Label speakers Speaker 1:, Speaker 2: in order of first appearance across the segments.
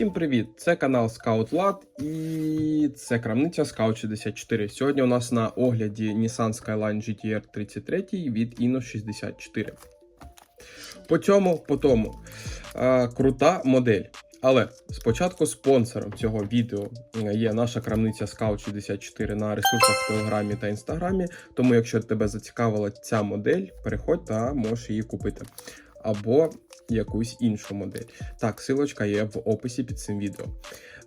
Speaker 1: Всім привіт! Це канал Scout Vlad і це крамниця Scout 64. Сьогодні у нас на огляді Nissan Skyline GTR 33 від Inno 64. По цьому, по тому, е, крута модель. Але спочатку спонсором цього відео є наша крамниця Scout 64 на ресурсах в Телеграмі та Інстаграмі. Тому, якщо тебе зацікавила ця модель, переходь та можеш її купити. Або якусь іншу модель. Так, силочка є в описі під цим відео.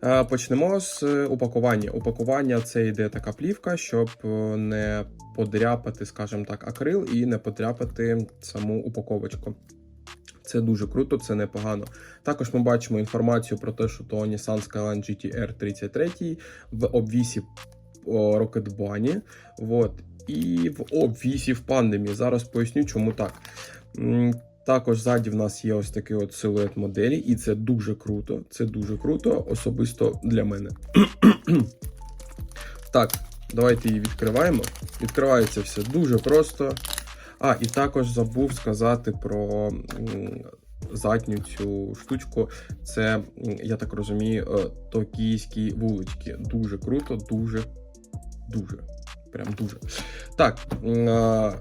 Speaker 1: Е, Почнемо з е, упакування. Упакування це йде така плівка, щоб е, не подряпати, скажімо так, акрил і не подряпати саму упаковочку. Це дуже круто, це непогано. Також ми бачимо інформацію про те, що то Nissan Skyline GTR 33 в обвісі Rocket Bunny, вот, і в обвісі в пандемі. Зараз поясню, чому так. Також ззаді в нас є ось такий от силует моделі, і це дуже круто. Це дуже круто, особисто для мене. так, давайте її відкриваємо. Відкривається все дуже просто. А, і також забув сказати про задню цю штучку. Це, я так розумію, е, токійські вулички. Дуже круто, дуже, дуже. Прям дуже. Так, е,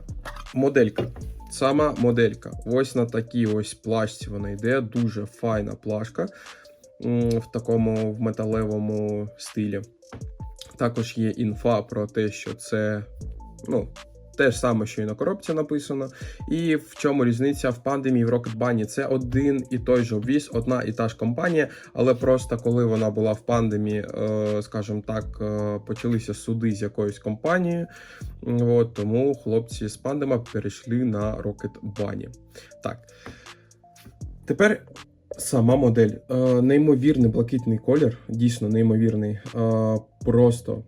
Speaker 1: моделька. Сама моделька. Ось на такій ось плашці вона йде. Дуже файна плашка в такому в металевому стилі. Також є інфа про те, що це ну, те ж саме, що і на коробці написано. І в чому різниця в пандемії в Rocket Bunny? Це один і той же обвіз, одна і та ж компанія, але просто коли вона була в пандемії, е, скажімо так, е, почалися суди з якоюсь компанією. От, тому хлопці з пандема перейшли на Rocket Bunny. Так. Тепер сама модель. Е, неймовірний блакитний колір, дійсно неймовірний. Просто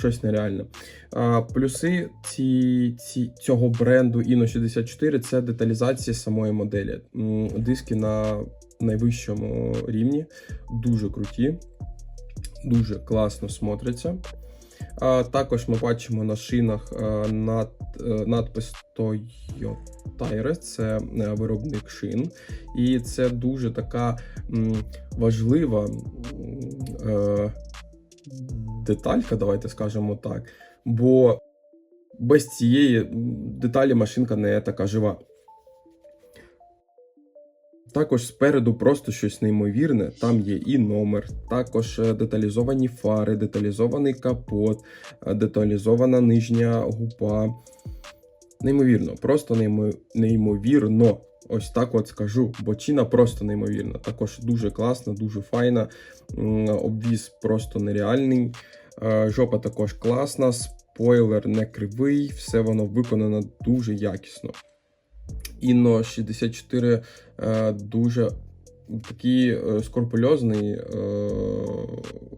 Speaker 1: щось нереальне. А, плюси ці, ці, цього бренду Inno 64 це деталізація самої моделі. Диски на найвищому рівні, дуже круті, дуже класно смотряться. А, також ми бачимо на шинах над, е, надпис Toyo Tires, це е, виробник шин. І це дуже така важлива. Е, деталька, давайте скажемо так. Бо без цієї деталі машинка не така жива. Також спереду просто щось неймовірне. Там є і номер, також е, деталізовані фари, деталізований капот, е, деталізована нижня губа. Неймовірно, просто неймовірно. Ось так от скажу. Бочина просто неймовірна. Також дуже класна, дуже файна. Обвіз просто нереальний. Е, Жопа також класна, спойлер не кривий, все воно виконано дуже якісно. Інно 64 е, дуже такий е, скрупульозний е,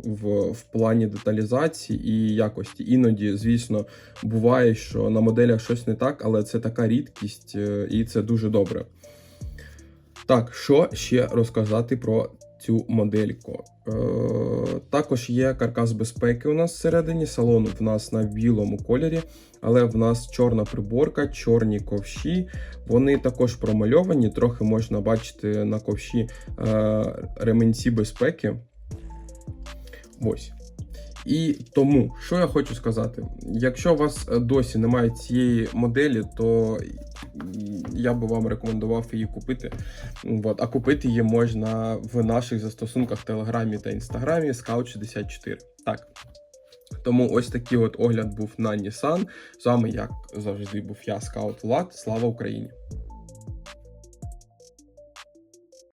Speaker 1: в, в плані деталізації і якості. Іноді, звісно, буває, що на моделях щось не так, але це така рідкість, е, і це дуже добре. Так, що ще розказати про цю модельку? Е, також є каркас безпеки у нас всередині. Салон в нас на білому кольорі, але в нас чорна приборка, чорні ковші. Вони також промальовані, трохи можна бачити на ковші е, ременці безпеки. Ось. І тому, що я хочу сказати, якщо у вас е, досі немає цієї моделі, то я би вам рекомендував її купити. От, а купити її можна в наших застосунках Телеграмі та Інстаграмі Scout 64. Так. Тому ось такий от огляд був на Nissan. З вами, як завжди, був я, Scout Влад. Слава Україні!